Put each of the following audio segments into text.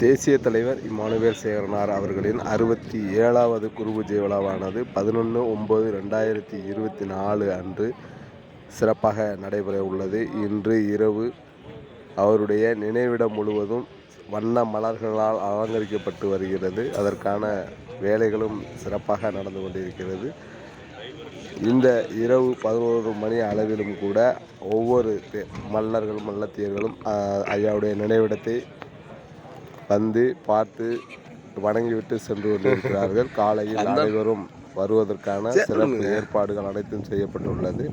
தேசிய தலைவர் இம்மானுவேல் சேகரனார் அவர்களின் அறுபத்தி ஏழாவது குருபூஜை விழாவானது பதினொன்று ஒம்பது ரெண்டாயிரத்தி இருபத்தி நாலு அன்று சிறப்பாக நடைபெற உள்ளது. இன்று இரவு அவருடைய நினைவிடம் முழுவதும் வண்ண மலர்களால் அலங்கரிக்கப்பட்டு வருகிறது. அதற்கான வேலைகளும் சிறப்பாக நடந்து கொண்டிருக்கிறது. இந்த இரவு பதினோரு மணி அளவிலும் கூட ஒவ்வொரு தே- மல்லர்களும் மல்லத்தியர்களும் ஐயாவுடைய நினைவிடத்தை வந்து பார்த்து வணங்கிவிட்டு சென்று கொண்டிருக்கிறார்கள் காலையில் அனைவரும் வருவதற்கான சிறப்பு ஏற்பாடுகள் அனைத்தும் செய்யப்பட்டுள்ளது.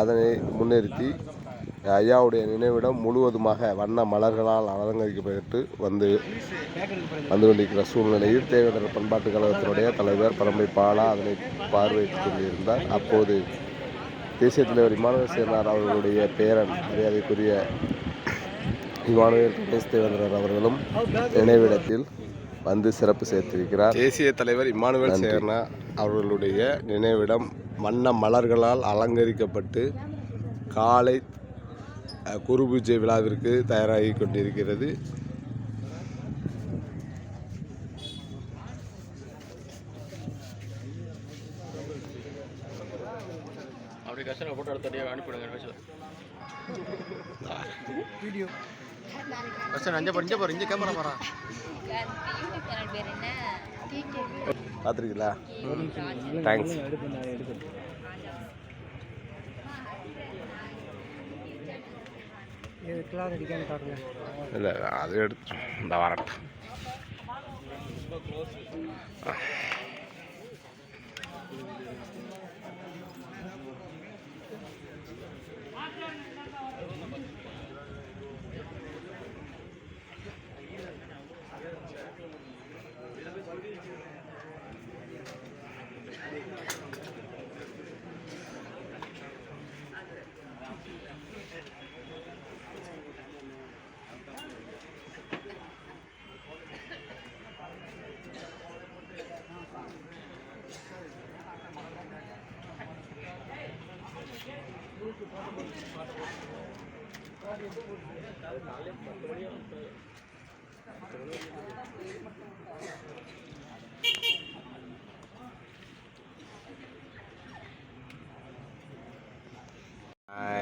அதனை முன்னிறுத்தி ஐயாவுடைய நினைவிடம் முழுவதுமாக வண்ண மலர்களால் அலங்கரிக்கப்பட்டு வந்து வந்து கொண்டிருக்கிற சூழ்நிலையில் தேவேந்திர பண்பாட்டு கழகத்தினுடைய தலைவர் பரம்பை பாலா அதனை பார்வையிட்டுக் கொண்டிருந்தார். அப்போது தேசிய தலைவர் இமானுவேல் சேர்னார் அவர்களுடைய பேரன் மரியாதைக்குரிய இமானுவேல் தேவேந்திரர் அவர்களும் நினைவிடத்தில் வந்து சிறப்பு சேர்த்திருக்கிறார். தேசிய தலைவர் இமானுவேல் சேர்னா அவர்களுடைய நினைவிடம் வண்ண மலர்களால் அலங்கரிக்கப்பட்டு காலை குரு பூஜை விழாவிற்கு தயாராகி கொண்டிருக்கிறது. அப்படி கஷ்டம் போட்டோ அனுப்பிவிடுங்க மேட்ச்சில் வீடியோ கஷ்டம் கேமரா பார்த்துருக்கீங்களா? தேங்க்ஸ் இல்லை அது எடுத்து இந்த வரட்டும்.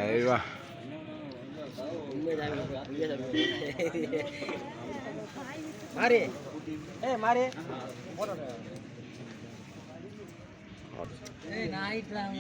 ஐவா மாறி ஏ மாறி ஏய் நாயிட்லாம்